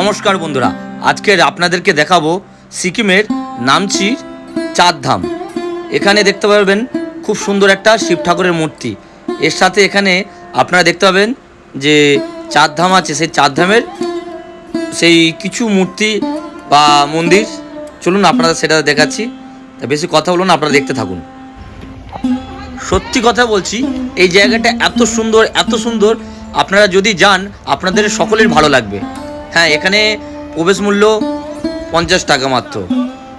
নমস্কার বন্ধুরা আজকের আপনাদেরকে দেখাবো সিকিমের নামচির চাঁদধাম। এখানে দেখতে পারবেন খুব সুন্দর একটা শিব ঠাকুরের মূর্তি। এর সাথে এখানে আপনারা দেখতে পাবেন যে চাঁদধাম আছে, সেই চাঁদধামের সেই কিছু মূর্তি বা মন্দির। চলুন আপনারা সেটা দেখাচ্ছি। তা বেশি কথা বলুন আপনারা দেখতে থাকুন। সত্যি কথা বলছি, এই জায়গাটা এত সুন্দর এত সুন্দর। আপনারা যদি যান, আপনাদের সকলের ভালো লাগবে। হ্যাঁ এখানে প্রবেশ মূল্য পঞ্চাশ টাকা মাত্র।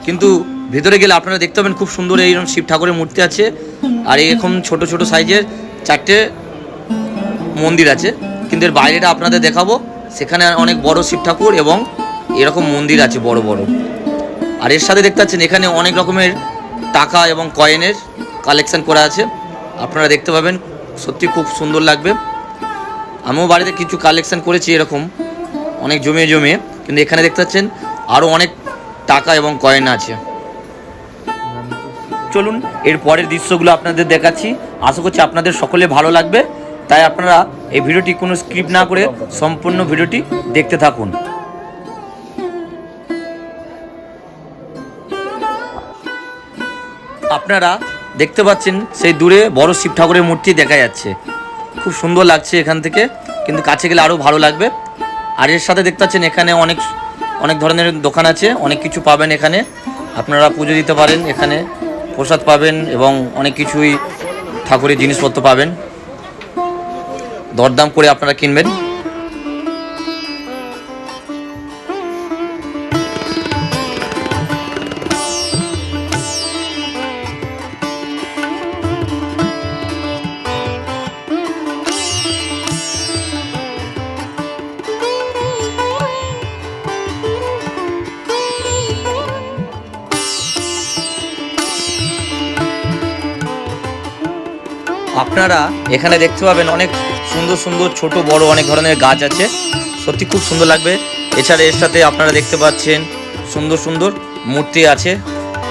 কিন্তু ভেতরে গেলে আপনারা দেখতে পাবেন খুব সুন্দর এইরকম শিব ঠাকুরের মূর্তি আছে। আর এরকম ছোট ছোট সাইজের চারটে মন্দির আছে। কিন্তু এর বাইরেটা আপনাদের দেখাবো। সেখানে অনেক বড় শিব ঠাকুর এবং এরকম মন্দির আছে বড় বড়। আর এর সাথে দেখতে পাচ্ছেন এখানে অনেক রকমের টাকা এবং কয়েনের কালেকশন করা আছে। আপনারা দেখতে পাবেন, সত্যি খুব সুন্দর লাগবে। আমিও বাড়িতে কিছু কালেকশন করেছি এরকম। অনেক জমিয়ে জমিয়ে, কিন্তু এখানে দেখতে পাচ্ছেন আরও অনেক টাকা এবং কয়েন আছে। চলুন, এর পরের দৃশ্যগুলো আপনাদের দেখাচ্ছি। আশা করছি আপনাদের সকলে ভালো লাগবে। তাই আপনারা এই ভিডিওটি কোনো স্ক্রিপ্ট না করে সম্পূর্ণ ভিডিওটি দেখতে থাকুন। আপনারা দেখতে পাচ্ছেন সেই দূরে বড় শিব ঠাকুরের মূর্তি দেখা যাচ্ছে। খুব সুন্দর লাগছে এখান থেকে, কিন্তু কাছে গেলে আরও ভালো লাগবে। আর এর সাথে দেখতে পাচ্ছেন এখানে অনেক অনেক ধরনের দোকান আছে, অনেক কিছু পাবেন এখানে। আপনারা পুজো দিতে পারেন এখানে, প্রসাদ পাবেন এবং অনেক কিছুই ঠাকুরের জিনিসপত্র পাবেন। দরদাম করে আপনারা কিনবেন। আপনারা এখানে দেখতে পাবেন অনেক সুন্দর সুন্দর ছোট বড় অনেক ধরনের গাছ আছে। সত্যি খুব সুন্দর লাগবে। এছাড়া এর সাথে আপনারা দেখতে পাচ্ছেন সুন্দর সুন্দর মূর্তি আছে।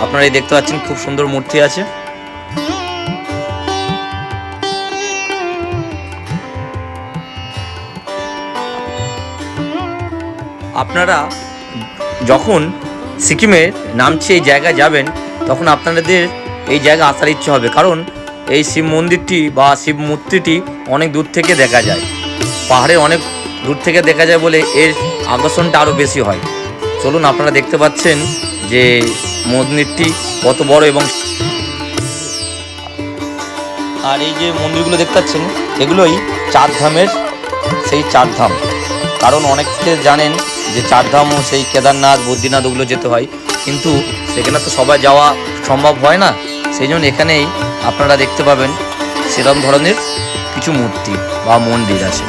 আপনারা এই দেখতে পাচ্ছেন খুব সুন্দর মূর্তি আছে। আপনারা যখন সিকিমের নামছে এই জায়গায় যাবেন, তখন আপনাদের এই জায়গা আসার ইচ্ছে হবে। কারণ এই শিব মন্দিরটি বা শিব মূর্তিটি অনেক দূর থেকে দেখা যায়। পাহাড়ে অনেক দূর থেকে দেখা যায় বলে এর আকর্ষণটা আরও বেশি হয়। চলুন আপনারা দেখতে পাচ্ছেন যে মন্দিরটি কত বড় এবং আর এই যে মন্দিরগুলো দেখতে পাচ্ছেন, এগুলোই চারধামের সেই চারধাম। কারণ অনেকে জানেন যে চারধামও সেই কেদারনাথ, বদ্রীনাথ ওগুলো যেতে হয়। কিন্তু সেখানে তো সবাই যাওয়া সম্ভব হয় না। সেই জন্য এখানেই আপনারা দেখতে পাবেন সেরকম ধরনের কিছু মূর্তি বা মন্দির আছে।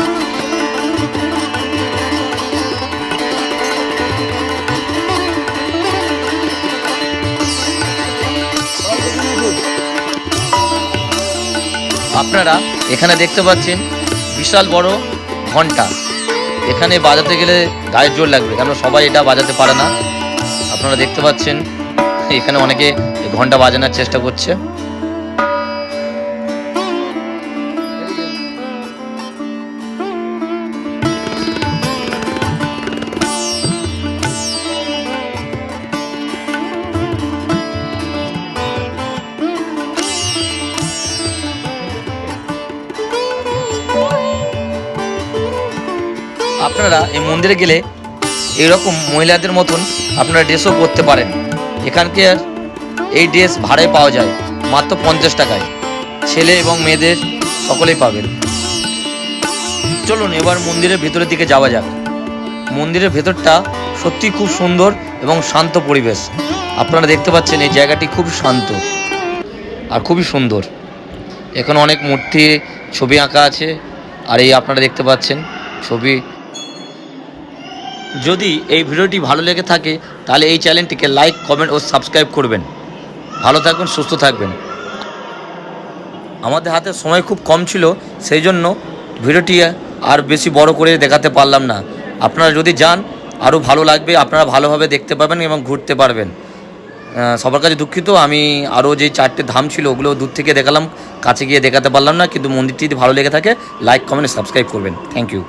আপনারা এখানে দেখতে পাচ্ছেন বিশাল বড় ঘণ্টা। এখানে বাজাতে গেলে গায়ের জোর লাগবে কেন সবাই এটা বাজাতে পারে না। আপনারা দেখতে পাচ্ছেন এখানে অনেকে ঘণ্টা বাজানোর চেষ্টা করছে। আপনারা এই মন্দিরে গেলে এরকম মহিলাদের মতন আপনারা ড্রেসও করতে পারেন। এখানকার এই ড্রেস ভাড়ায় পাওয়া যায়, মাত্র পঞ্চাশ টাকায়। ছেলে এবং মেয়েদের সকলেই পাবেন চলুন এবার মন্দিরের ভেতরের দিকে যাওয়া যাক। মন্দিরের ভেতরটা সত্যি খুব সুন্দর এবং শান্ত পরিবেশ। আপনারা দেখতে পাচ্ছেন এই জায়গাটি খুব শান্ত আর খুবই সুন্দর। এখানে অনেক মূর্তি, ছবি আঁকা আছে। আর এই আপনারা দেখতে পাচ্ছেন ছবি যদি এই ভিডিওটি ভালো লেগে থাকে, তাহলে এই চ্যানেলটিকে লাইক কমেন্ট ও সাবস্ক্রাইব করবেন। ভালো থাকবেন সুস্থ থাকবেন। আমাদের হাতে সময় খুব কম ছিল, সেই জন্য ভিডিওটি আর বেশি বড় করে দেখাতে পারলাম না। আপনারা যদি যান, আরও ভালো লাগবে, আপনারা ভালোভাবে দেখতে পাবেন এবং ঘুরতে পারবেন। সবার কাছে দুঃখিত, আমি আরও যে চারটে ধাম ছিল, ওগুলো দূর থেকে দেখালাম, কাছে গিয়ে দেখাতে পারলাম না, কিন্তু মন্দিরটি যদি ভালো লেগে থাকে লাইক কমেন্ট সাবস্ক্রাইব করবেন। Thank you